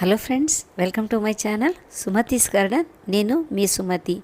Hello friends welcome to my channel. Sumathi's garden నేను మీ సుమతి.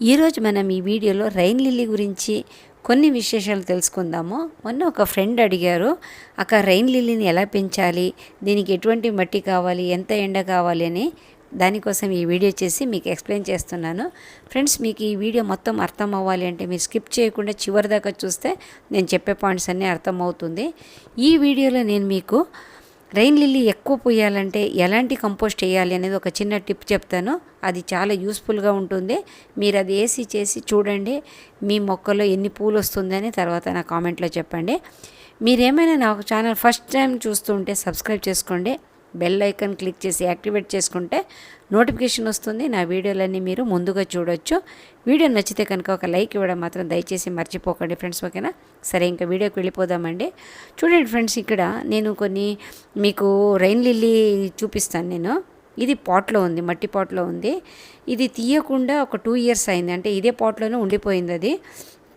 ఈరోజు మనం ఈ వీడియోలో రైన్ లిల్లీ గురించి కొన్ని విశేషాలు తెలుసుకుందాము. మొన్న ఒక ఫ్రెండ్ అడిగారు అక్క రైన్ లిల్లీని ఎలా పెంచాలి? దీనికి ఎటువంటి మట్టి కావాలి? ఎంత ఎండ కావాలి? అని. దానికోసం ఈ వీడియో చేసి మీకు ఎక్స్ప్లెయిన్ చేస్తున్నాను. ఫ్రెండ్స్ మీకు ఈ వీడియో మొత్తం అర్థం అవ్వాలి అంటే మీరు స్కిప్ చేయకుండా చివరి దాకా చూస్తే నేను చెప్పే పాయింట్స్ అన్నీ అర్థమవుతుంది. ఈ వీడియోలో నేను మీకు రైన్ లిల్లీ ఎక్కువ పోయాలంటే ఎలాంటి కంపోస్ట్ వేయాలి అనేది ఒక చిన్న టిప్ చెప్తాను. అది చాలా యూస్ఫుల్గా ఉంటుంది. మీరు అది వేసి చేసి చూడండి మీ మొక్కలో ఎన్ని పూలు వస్తుందని తర్వాత నా కామెంట్లో చెప్పండి. మీరేమైనా నా ఛానల్ ఫస్ట్ టైం చూస్తుంటే సబ్స్క్రైబ్ చేసుకోండి. బెల్ ఐకాన్ క్లిక్ చేసి యాక్టివేట్ చేసుకుంటే నోటిఫికేషన్ వస్తుంది. నా వీడియోలన్నీ మీరు ముందుగా చూడొచ్చు. వీడియో నచ్చితే కనుక ఒక లైక్ ఇవ్వడం మాత్రం దయచేసి మర్చిపోకండి ఫ్రెండ్స్ ఓకేనా? సరే ఇంకా వీడియోకి వెళ్ళిపోదామండి. చూడండి ఫ్రెండ్స్ ఇక్కడ నేను కొన్ని మీకు రైన్ లిల్లీ చూపిస్తాను నేను. ఇది పాట్లో ఉంది మట్టి పాట్లో ఉంది. ఇది తీయకుండా ఒక టూ ఇయర్స్ అయింది. అంటే ఇదే పాట్లోనే ఉండిపోయింది అది.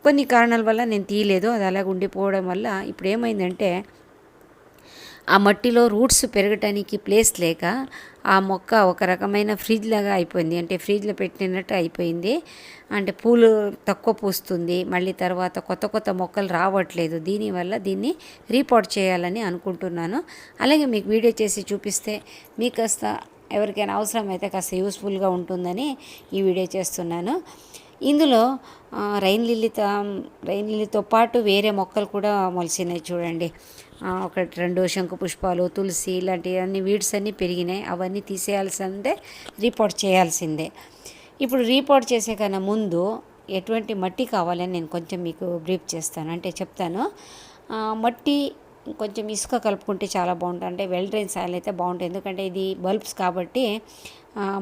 కొన్ని కారణాల వల్ల నేను తీయలేదు. అది అలాగ ఉండిపోవడం వల్ల ఇప్పుడు ఏమైందంటే ఆ మట్టిలో రూట్స్ పెరగటానికి ప్లేస్ లేక ఆ మొక్క ఒక రకమైన ఫ్రిడ్జ్ లాగా అయిపోయింది. అంటే ఫ్రిడ్జ్లో పెట్టినట్టు అయిపోయింది. అంటే పూలు తక్కువ పూస్తుంది. మళ్ళీ తర్వాత కొత్త కొత్త మొక్కలు రావట్లేదు. దీనివల్ల దీన్ని రీపోర్ట్ చేయాలని అనుకుంటున్నాను. అలాగే మీకు వీడియో చేసి చూపిస్తే మీకు కాస్త ఎవరికైనా అవసరం అయితే కాస్త యూస్ఫుల్గా ఉంటుందని ఈ వీడియో చేస్తున్నాను. ఇందులో రైన్ లిల్లీతో రైన్ లిల్లీతో పాటు వేరే మొక్కలు కూడా మొలిసినాయి చూడండి. ఒకటి రెండు శంకు పుష్పాలు తులసి ఇలాంటివన్నీ వీడ్స్ అన్నీ పెరిగినాయి. అవన్నీ తీసేయాల్సిందే రీపోర్ట్ చేయాల్సిందే. ఇప్పుడు రీపోర్ట్ చేసే కన్నా ముందు ఎటువంటి మట్టి కావాలని నేను కొంచెం మీకు బ్రీఫ్ చేస్తాను. అంటే చెప్తాను మట్టి కొంచెం ఇసుక కలుపుకుంటే చాలా బాగుంటుంది. అంటే వెల్ డ్రైన్ సాయిల్ అయితే బాగుంటుంది. ఎందుకంటే ఇది బల్బ్స్ కాబట్టి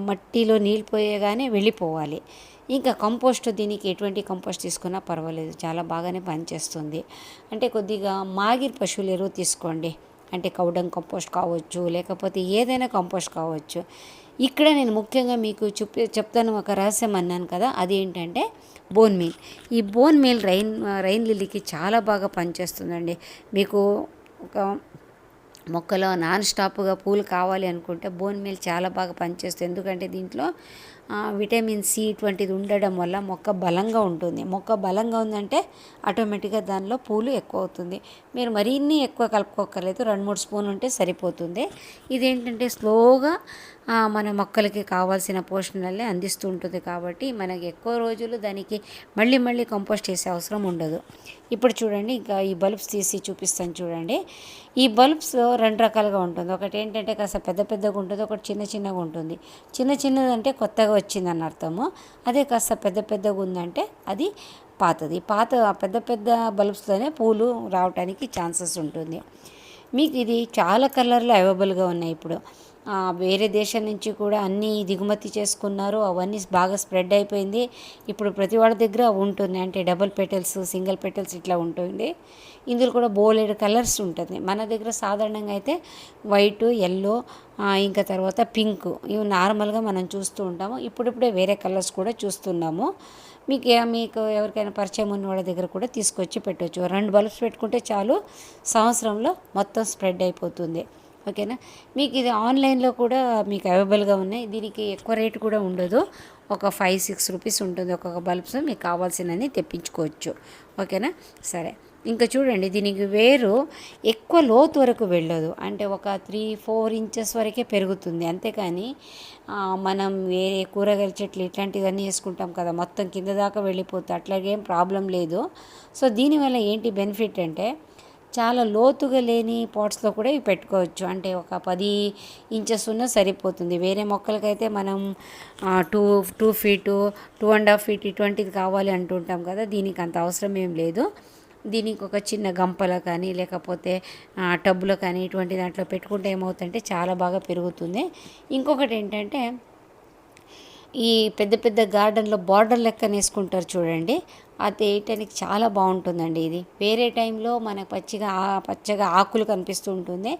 మట్టిలో నీళ్ళు పోయేగానే వెళ్ళిపోవాలి. ఇంకా కంపోస్ట్ దీనికి ఎటువంటి కంపోస్ట్ తీసుకున్నా పర్వాలేదు. చాలా బాగానే పనిచేస్తుంది. అంటే కొద్దిగా మాగిరి పశువుల ఎరువు తీసుకోండి. అంటే కౌడం కంపోస్ట్ కావచ్చు లేకపోతే ఏదైనా కంపోస్ట్ కావచ్చు. ఇక్కడ నేను ముఖ్యంగా మీకు చూపి చెప్తాను ఒక రహస్యం అన్నాను కదా అదేంటంటే బోన్ మీల్. ఈ బోన్ మీల్ రైన్ రైన్ లిల్లీకి చాలా బాగా పనిచేస్తుందండి. మీకు ఒక మొక్కలో నాన్ స్టాప్గా పూలు కావాలి అనుకుంటే బోన్ మీల్ చాలా బాగా పనిచేస్తుంది. ఎందుకంటే దీంట్లో విటమిన్ సి ఇటువంటిది ఉండడం వల్ల మొక్క బలంగా ఉంటుంది. మొక్క బలంగా ఉందంటే ఆటోమేటిక్గా దానిలో పూలు ఎక్కువ అవుతుంది. మీరు మరిన్ని ఎక్కువ కలుపుకోకర్లేదు రెండు మూడు స్పూన్ ఉంటే సరిపోతుంది. ఇదేంటంటే స్లోగా మన మొక్కలకి కావాల్సిన పోషణలే అందిస్తూ ఉంటుంది కాబట్టి మనకి ఎక్కువ రోజులు దానికి మళ్ళీ మళ్ళీ కంపోస్ట్ చేసే అవసరం ఉండదు. ఇప్పుడు చూడండి ఇంకా ఈ బల్బ్స్ తీసి చూపిస్తాను చూడండి. ఈ బల్బ్స్ రెండు రకాలుగా ఉంటుంది. ఒకటి ఏంటంటే కాస్త పెద్ద పెద్దగా ఉంటుంది ఒకటి చిన్న చిన్నగా ఉంటుంది. చిన్న చిన్నది అంటే కొత్తగా వచ్చిందని అర్థము. అదే కాస్త పెద్ద పెద్దగా ఉందంటే అది పాతది. పాత పెద్ద పెద్ద బల్బ్స్తోనే పూలు రావడానికి ఛాన్సెస్ ఉంటుంది. మీకు ఇది చాలా కలర్లు అవైలబుల్గా ఉన్నాయి ఇప్పుడు. వేరే దేశం నుంచి కూడా అన్నీ దిగుమతి చేసుకున్నారు. అవన్నీ బాగా స్ప్రెడ్ అయిపోయింది. ఇప్పుడు ప్రతి వాళ్ళ దగ్గర ఉంటుంది. అంటే డబుల్ పెటల్స్ సింగిల్ పెటల్స్ ఇట్లా ఉంటుంది. ఇందులో కూడా బోలెడ్ కలర్స్ ఉంటుంది. మన దగ్గర సాధారణంగా అయితే వైట్ ఎల్లో ఇంకా తర్వాత పింక్ ఇవి నార్మల్గా మనం చూస్తూ ఉంటాము. ఇప్పుడిప్పుడే వేరే కలర్స్ కూడా చూస్తున్నాము. మీకు మీకు ఎవరికైనా పరిచయం ఉన్న వాళ్ళ దగ్గర కూడా తీసుకొచ్చి పెట్టవచ్చు రెండు బల్బ్స్ పెట్టుకుంటే చాలు సంవత్సరంలో మొత్తం స్ప్రెడ్ అయిపోతుంది. ఓకేనా? మీకు ఇది ఆన్లైన్లో కూడా మీకు అవైలబుల్గా ఉన్నాయి. దీనికి ఎక్కువ రేటు కూడా ఉండదు. ఒక ఫైవ్ సిక్స్ రూపీస్ ఉంటుంది ఒక్కొక్క బల్బ్స్. మీకు కావాల్సినవి తెప్పించుకోవచ్చు. ఓకేనా? సరే. ఇంకా చూడండి దీనికి వేరు ఎక్కువ లోతు వరకు వెళ్ళదు. అంటే ఒక త్రీ ఫోర్ ఇంచెస్ వరకే పెరుగుతుంది. అంతేకాని మనం వేరే కూరగాయల చెట్లు ఇట్లాంటివన్నీ వేసుకుంటాం కదా మొత్తం కింద దాకా వెళ్ళిపోతుంది అట్లాగేం ప్రాబ్లం లేదు. సో దీనివల్ల ఏంటి బెనిఫిట్ అంటే చాలా లోతుగా లేని పాట్స్లో కూడా ఇవి పెట్టుకోవచ్చు. అంటే ఒక పది ఇంచెస్ ఉన్న సరిపోతుంది. వేరే మొక్కలకైతే మనం two two feet two and half feet ఇటువంటిది కావాలి అంటుంటాం కదా దీనికి అంత అవసరం ఏం లేదు. దీనికి ఒక చిన్న గంపలో కానీ లేకపోతే టబ్బులో కానీ ఇటువంటి దాంట్లో పెట్టుకుంటే ఏమవుతుందంటే చాలా బాగా పెరుగుతుంది. ఇంకొకటి ఏంటంటే ఈ పెద్ద పెద్ద గార్డెన్లో బార్డర్ లెక్కన వేసుకుంటారు చూడండి. అది వేయటానికి చాలా బాగుంటుందండి ఇది. వేరే టైంలో మనకు పచ్చిగా పచ్చగా ఆకులు కనిపిస్తూ ఉంటుంది.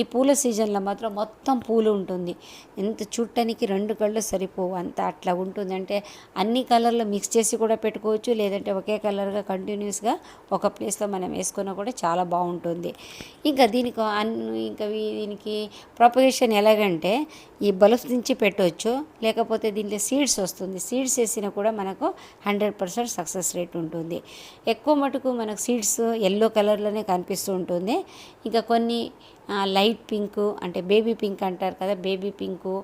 ఈ పూల సీజన్లో మాత్రం మొత్తం పూలు ఉంటుంది. ఎంత చూడటానికి రెండు కళ్ళు సరిపోవు. అంత అట్లా ఉంటుందంటే అన్ని కలర్లు మిక్స్ చేసి కూడా పెట్టుకోవచ్చు. లేదంటే ఒకే కలర్గా కంటిన్యూస్గా ఒక ప్లేస్లో మనం వేసుకున్నా కూడా చాలా బాగుంటుంది. ఇంకా దీనికి అన్ని ఇంకా దీనికి ప్రొపగేషన్ ఎలాగంటే ఈ బల్బ్స్ నుంచి పెట్టవచ్చు లేకపోతే దీంట్లో సీడ్స్ వస్తుంది. సీడ్స్ వేసినా కూడా మనకు హండ్రెడ్ పర్సెంట్ సక్సెస్ రేట్ ఉంటుంది ఎక్కువ మటుకు మనకు సీడ్స్ ఎల్లో కలర్లోనే కనిపిస్తూ ఉంటుంది ఇంకా కొన్ని లైట్ పింక్ అంటే బేబీ పింక్ అంటారు కదా బేబీ పింకు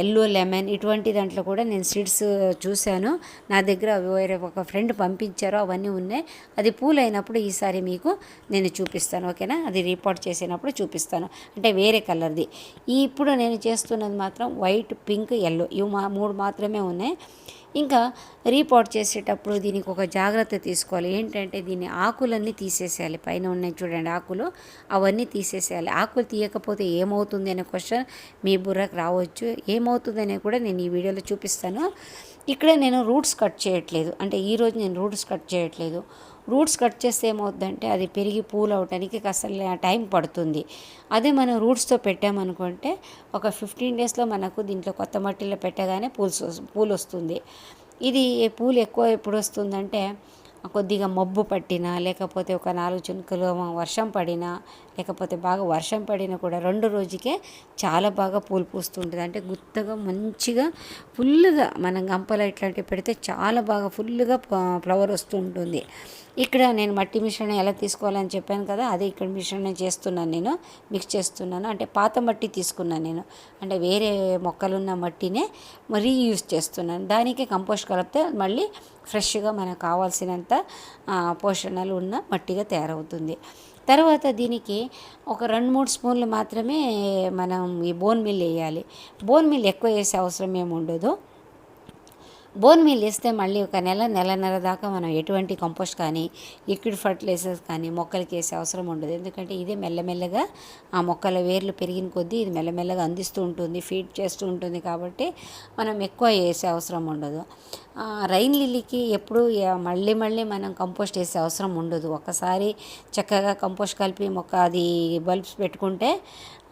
ఎల్లో లెమన్ ఇటువంటి దాంట్లో కూడా నేను సీడ్స్ చూశాను. నా దగ్గర వేరే ఒక ఫ్రెండ్ పంపించారు అవన్నీ ఉన్నాయి. అది పూలైనప్పుడు ఈసారి మీకు నేను చూపిస్తాను ఓకేనా? అది రిపోర్ట్ చేసినప్పుడు చూపిస్తాను. అంటే వేరే కలర్ది. ఈ ఇప్పుడు నేను చేస్తున్నది మాత్రం వైట్ పింక్ ఎల్లో. ఇవి మా మూడు మాత్రమే ఉన్నాయి. ఇంకా రీపోర్ట్ చేసేటప్పుడు దీనికి ఒక జాగ్రత్త తీసుకోవాలి. ఏంటంటే దీని ఆకులన్నీ తీసేసేయాలి. పైన ఉన్నాయి చూడండి ఆకులు. అవన్నీ తీసేసేయాలి. ఆకులు తీయకపోతే ఏమవుతుంది అనే క్వశ్చన్ మీ బుర్రకు రావచ్చు. ఏమవుతుంది కూడా నేను ఈ వీడియోలో చూపిస్తాను. ఇక్కడ నేను రూట్స్ కట్ చేయట్లేదు. అంటే ఈరోజు నేను రూట్స్ కట్ చేయట్లేదు. రూట్స్ కట్ చేస్తే ఏమవుతుందంటే అది పెరిగి పూలు అవడానికి కాస్త టైం పడుతుంది. అదే మనం రూట్స్తో పెట్టామనుకుంటే ఒక ఫిఫ్టీన్ డేస్లో మనకు దీంట్లో కొత్త మట్టిలో పెట్టగానే పూలు పూలు వస్తుంది. ఇది పూలు ఎక్కువ ఎప్పుడు వస్తుందంటే కొద్దిగా మబ్బు పట్టినా లేకపోతే ఒక నాలుగు చినుకలు వర్షం పడినా లేకపోతే బాగా వర్షం పడినా కూడా రెండు రోజుకే చాలా బాగా పూలు పూస్తుంటుంది. అంటే గుత్తగా మంచిగా ఫుల్గా మనం గంపలు ఇట్లాంటివి పెడితే చాలా బాగా ఫుల్గా ఫ్లవర్ వస్తూ ఉంటుంది ఇక్కడ నేను మట్టి మిశ్రమం ఎలా తీసుకోవాలని చెప్పాను కదా అదే ఇక్కడ మిశ్రమం చేస్తున్నాను నేను మిక్స్ చేస్తున్నాను. అంటే పాత మట్టి తీసుకున్నాను నేను. అంటే వేరే మొక్కలున్న మట్టినే మరీ యూజ్ చేస్తున్నాను. దానికి కంపోస్ట్ కలిపితే మళ్ళీ ఫ్రెష్గా మనకు కావాల్సినంత పోషణలు ఉన్న మట్టిగా తయారవుతుంది. తర్వాత దీనికి ఒక రెండు మూడు స్పూన్లు మాత్రమే మనం ఈ బోన్ మిల్ వేయాలి. బోన్ మిల్ ఎక్కువ వేసే అవసరం ఏమి ఉండదు. బోన్ మీల్ వేస్తే మళ్ళీ ఒక నెల నెలన్నర దాకా మనం ఎటువంటి కంపోస్ట్ కానీ లిక్విడ్ ఫర్టిలైజర్స్ కానీ మొక్కలకి వేసే అవసరం ఉండదు. ఎందుకంటే ఇదే మెల్లమెల్లగా ఆ మొక్కల వేర్లు పెరిగిన కొద్దీ ఇది మెల్లమెల్లగా అందిస్తూ ఉంటుంది ఫీడ్ చేస్తూ ఉంటుంది కాబట్టి మనం ఎక్కువ వేసే అవసరం ఉండదు. రైన్ లిల్లీకి ఎప్పుడు మళ్ళీ మళ్ళీ మనం కంపోస్ట్ వేసే అవసరం ఉండదు. ఒకసారి చక్కగా కంపోస్ట్ కలిపి మొక్క అది బల్బ్స్ పెట్టుకుంటే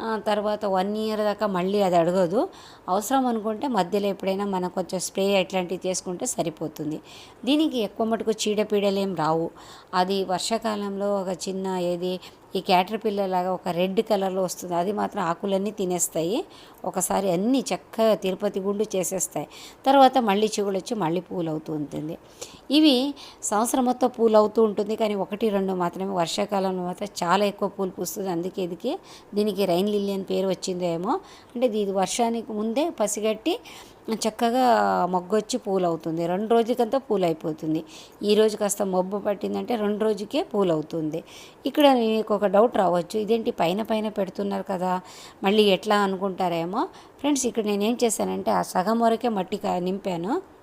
తర్వాత వన్ ఇయర్ దాకా మళ్ళీ అది అడగదు. అవసరం అనుకుంటే మధ్యలో ఎప్పుడైనా మనం కొంచెం స్ప్రే అట్లాంటివి చేసుకుంటే సరిపోతుంది. దీనికి ఎక్కువ మటుకు చీడపీడలేం రావు. అది వర్షాకాలంలో ఒక చిన్న ఏది ఈ క్యాటర్ పిల్లలాగా ఒక రెడ్ కలర్లో వస్తుంది. అది మాత్రం ఆకులన్నీ తినేస్తాయి. ఒకసారి అన్నీ చక్కగా తిరుపతి గుండు చేసేస్తాయి. తర్వాత మళ్ళీ చిగుళ్ళు వచ్చి మళ్ళీ పూలు అవుతూ ఉంటుంది. ఇవి సంవత్సరం మొత్తం పూలు అవుతూ ఉంటుంది. కానీ ఒకటి రెండు మాత్రమే. వర్షాకాలంలో మాత్రం చాలా ఎక్కువ పూలు పూస్తుంది. అందుకే ఇదికి దీనికి రైన్ లిల్లీ అని పేరు వచ్చిందేమో. అంటే ఇది వర్షానికి ముందే పసిగట్టి చక్కగా మొగ్గొచ్చి పూలు అవుతుంది రెండు రోజులకంతా పూలు అయిపోతుంది ఈ రోజు కాస్త మబ్బు పట్టిందంటే రెండు రోజుకే పూలు అవుతుంది ఇక్కడ మీకు ఒక డౌట్ రావచ్చు. ఇదేంటి పైన పైన పెడుతున్నారు కదా మళ్ళీ ఎట్లా అనుకుంటారేమో. ఫ్రెండ్స్ ఇక్కడ నేనేం చేశానంటే ఆ సగం వరకే మట్టి నింపాను.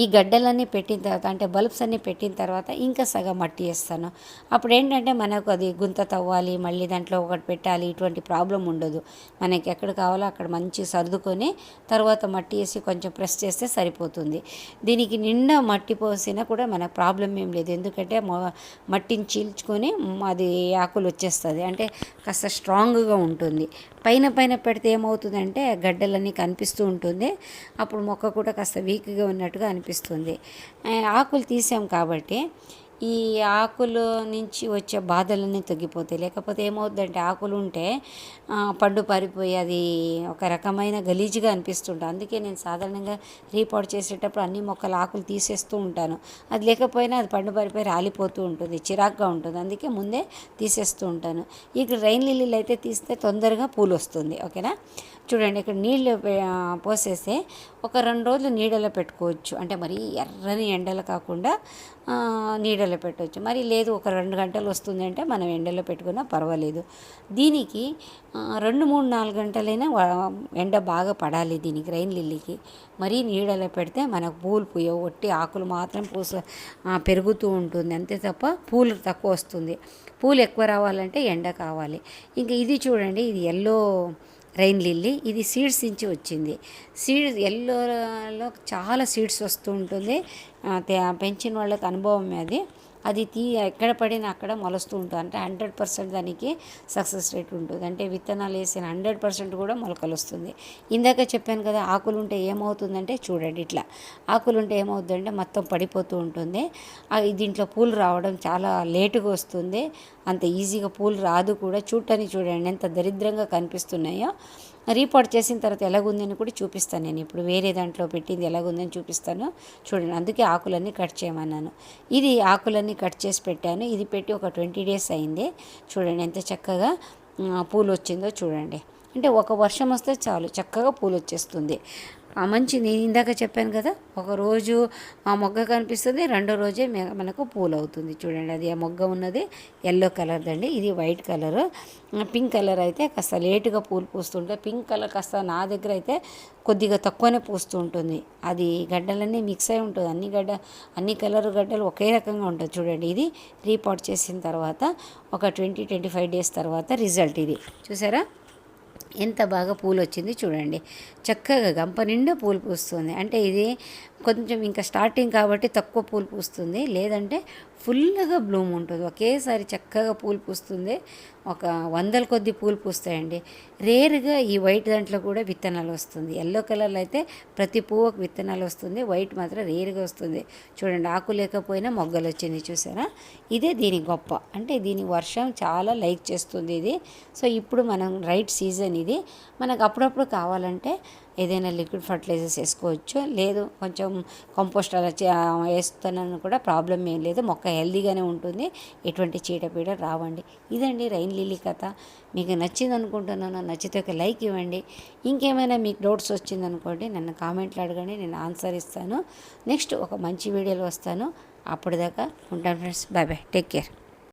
ఈ గడ్డలన్నీ పెట్టిన తర్వాత అంటే బల్బ్స్ అన్నీ పెట్టిన తర్వాత ఇంకా సగం మట్టి వేస్తాను. అప్పుడు ఏంటంటే మనకు అది గుంత తవ్వాలి మళ్ళీ దాంట్లో ఒకటి పెట్టాలి ఇటువంటి ప్రాబ్లం ఉండదు. మనకి ఎక్కడ కావాలో అక్కడ మంచి సర్దుకొని తర్వాత మట్టి వేసి కొంచెం ప్రెస్ చేస్తే సరిపోతుంది. దీనికి నిండా మట్టి పోసినా కూడా మనకు ప్రాబ్లం ఏం లేదు. ఎందుకంటే మట్టిని చీల్చుకొని అది ఆకులు వచ్చేస్తుంది అంటే కాస్త స్ట్రాంగ్గా ఉంటుంది. పైన పైన పెడితే ఏమవుతుందంటే గడ్డలన్నీ కనిపిస్తూ ఉంటుంది. అప్పుడు మొక్క కూడా కాస్త వీక్గా ఉన్నట్టుగా అనిపిస్తుంది. ఆకులు తీసాం కాబట్టి ఈ ఆకులు నుంచి వచ్చే బాధలన్నీ తగ్గిపోతాయి. లేకపోతే ఏమవుతుందంటే ఆకులు ఉంటే పండు పారిపోయి అది ఒక రకమైన గలీజ్గా అనిపిస్తుంటుంది అందుకే నేను సాధారణంగా రీపోర్ట్ చేసేటప్పుడు అన్ని మొక్కల ఆకులు తీసేస్తూ ఉంటాను. అది లేకపోయినా అది పండు పారిపోయి రాలిపోతూ ఉంటుంది చిరాగ్గా ఉంటుంది. అందుకే ముందే తీసేస్తూ ఉంటాను. ఇక్కడ రైన్ లిల్లీలు అయితే తీస్తే తొందరగా పూలు వస్తుంది. ఓకేనా? చూడండి ఇక్కడ నీళ్ళు పోసేస్తే ఒక రెండు రోజులు నీడలో పెట్టుకోవచ్చు. అంటే మరి ఎర్రని ఎండలు కాకుండా నీడలో పెట్టవచ్చు మరి లేదు ఒక రెండు గంటలు వస్తుంది అంటే మనం ఎండలో పెట్టుకున్నా పర్వాలేదు. దీనికి రెండు మూడు నాలుగు గంటలైనా ఎండ బాగా పడాలి దీనికి రైన్ లిల్లీకి. మరీ నీడలో పెడితే మనకు పూలు పూయవు. ఒట్టి ఆకులు మాత్రం పూస పెరుగుతూ ఉంటుంది. అంతే తప్ప పూలు తక్కువ వస్తుంది. పూలు ఎక్కువ రావాలంటే ఎండ కావాలి. ఇంకా ఇది చూడండి ఇది ఎల్లో రైన్ లిల్లీ. ఇది సీడ్స్ నుంచి వచ్చింది. సీడ్స్ ఎల్లోలో చాలా సీడ్స్ వస్తూ ఉంటుంది. పెంచిన వాళ్ళకి అనుభవం అది. అది తీ ఎక్కడ పడినా అక్కడ మొలుస్తూ ఉంటుంది. అంటే హండ్రెడ్ పర్సెంట్ దానికి సక్సెస్ రేట్ ఉంటుంది. అంటే విత్తనాలు వేసిన హండ్రెడ్ పర్సెంట్ కూడా మొలకలు వస్తుంది. ఇందాక చెప్పాను కదా ఆకులు ఉంటే ఏమవుతుందంటే చూడండి ఇట్లా. ఆకులు ఉంటే ఏమవుతుందంటే మొత్తం పడిపోతూ ఉంటుంది. ఆ, దీంట్లో పూలు రావడం చాలా లేటుగా వస్తుంది. అంత ఈజీగా పూలు రాదు కూడా. చూడటానికి చూడండి ఎంత దరిద్రంగా కనిపిస్తున్నాయో. రీపోర్ట్ చేసిన తర్వాత ఎలాగుందని కూడా చూపిస్తాను నేను. ఇప్పుడు వేరే దాంట్లో పెట్టింది ఎలాగుందని చూపిస్తాను. చూడండి అందుకే ఆకులన్నీ కట్ చేయమన్నాను. ఇది ఆకులన్నీ కట్ చేసి పెట్టాను. ఇది పెట్టి ఒక ట్వంటీ డేస్ అయింది. చూడండి ఎంత చక్కగా పూలు వచ్చిందో చూడండి. అంటే ఒక వర్షం వస్తే చాలు చక్కగా పూలు వచ్చేస్తుంది. ఆ మంచి నేను ఇందాక చెప్పాను కదా ఒక రోజు ఆ మొగ్గ కనిపిస్తుంది రెండో రోజే మనకు పూలు అవుతుంది. చూడండి అది ఆ మొగ్గ ఉన్నది ఎల్లో కలర్ అండి ఇది వైట్ కలర్. పింక్ కలర్ అయితే కాస్త లేటుగా పూలు పూస్తుంటాయి పింక్ కలర్ కాస్త నా దగ్గర అయితే కొద్దిగా తక్కువనే పూస్తూ ఉంటుంది అది గడ్డలన్నీ మిక్స్ అయి ఉంటుంది. అన్ని గడ్డ అన్ని కలర్ గడ్డలు ఒకే రకంగా ఉంటుంది చూడండి. ఇది రీపాట్ చేసిన తర్వాత ఒక ట్వంటీ ట్వంటీ ఫైవ్ డేస్ తర్వాత రిజల్ట్ ఇది. చూసారా? ఎంత బాగా పూలు వచ్చింది చూడండి. చక్కగా గంప నిండా పూలు పూస్తుంది. అంటే ఇది కొంచెం ఇంకా స్టార్టింగ్ కాబట్టి తక్కువ పూలు పూస్తుంది. లేదంటే ఫుల్గా బ్లూమ్ ఉంటుంది. ఒకేసారి చక్కగా పూలు పూస్తుంది. ఒక వందల కొద్ది పూలు పూస్తాయండి. రేరుగా ఈ వైట్ దాంట్లో కూడా విత్తనాలు వస్తుంది. ఎల్లో కలర్లో అయితే ప్రతి పువ్వుకు విత్తనాలు వస్తుంది. వైట్ మాత్రం రేరుగా వస్తుంది. చూడండి ఆకు లేకపోయినా మొగ్గలు వచ్చింది చూసారా? ఇదే దీని గొప్ప. అంటే దీని వర్షం చాలా లైక్ చేస్తుంది ఇది. సో ఇప్పుడు మనం రైట్ సీజన్ ఇది. మనకు అప్పుడప్పుడు కావాలంటే ఏదైనా లిక్విడ్ ఫర్టిలైజర్స్ వేసుకోవచ్చు. లేదు కొంచెం కంపోస్ట్ అలా చే- వేస్తున్నాను కూడా ప్రాబ్లం ఏం లేదు. మొక్క హెల్దీగానే ఉంటుంది. ఎటువంటి చీడపీడ రావండి. ఇదండి రైన్ లిల్లీ కథ. మీకు నచ్చింది అనుకుంటున్నాను. నచ్చితే ఒక లైక్ ఇవ్వండి. ఇంకేమైనా మీకు డౌట్స్ వచ్చిందనుకోండి నన్ను కామెంట్లు అడగండి. నేను ఆన్సర్ ఇస్తాను. నెక్స్ట్ ఒక మంచి వీడియోలో వస్తాను. అప్పటిదాకా ఉంటాను friends. Bye bye. Take care.